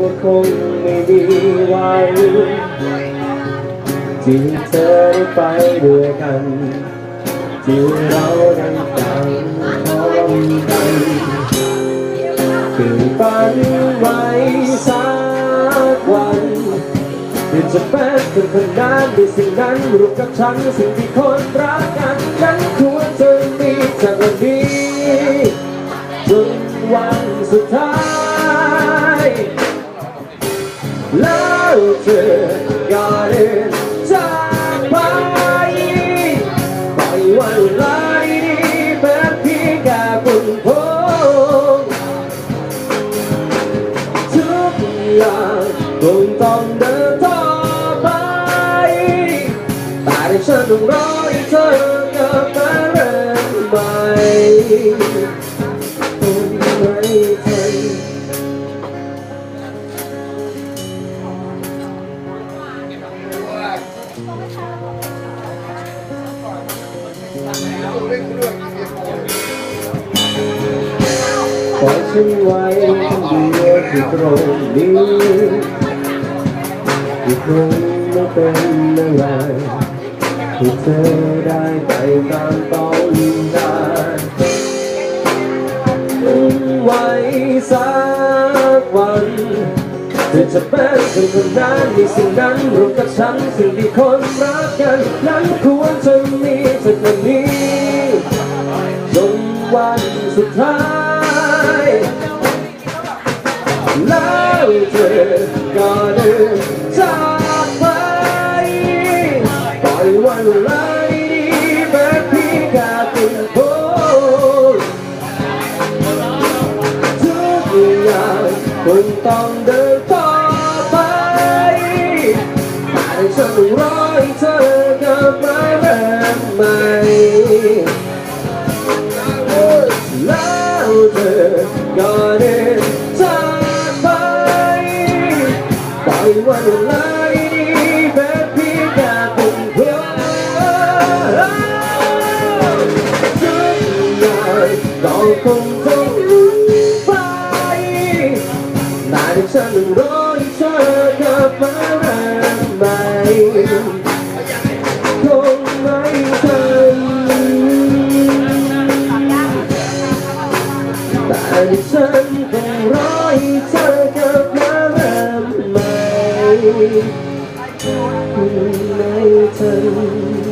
ว่าคงไม่มีวันที่เธอได้ไปด้วยกันที่เรานั้นต่างพร้อมกันคือฝันไว้สักวันที่จะเป็นคนคนนั้นมีสิ่งนั้นรู้กับฉันสิ่งที่คนรักกันนั้นควรจะมีจากวันนี้จนวันสุดท้าย แล้วเธอก็เดินจากไปปล่อยวันเวลาดีๆเป็นเพียงแค่ฝุ่นพงทุกอย่างคงต้องเดินต่อไป แต่ฉันต้องรอให้เธอกลับมาเริ่มใหม่คง ปล่อยฉันไว้คนเดียวที่ตรงนี้ที่คงไม่เป็นอะไรที่เธอได้ไปตามต้องการไว้สักวัน เธอจะเป็นคนคนนั้นมีสิ่งนั้นรู้กับฉันสิ่งที่คนรักกัน นั้นควรจะมีสักวันนี้จนวันสุดท้ายแล้วเธอก็เดินจากไปปล่อยวันลา คงต้องเดินต่อไปแต่ฉันรอให้เธอกลับมาเริ่มใหม่แล้วเธอก็เดินจ ฉันรอให้เธอกลับมารักใหม่คงไม่ทันแต่ฉันคงรอให้เธอกลับมารักใหม่ไม่ทัน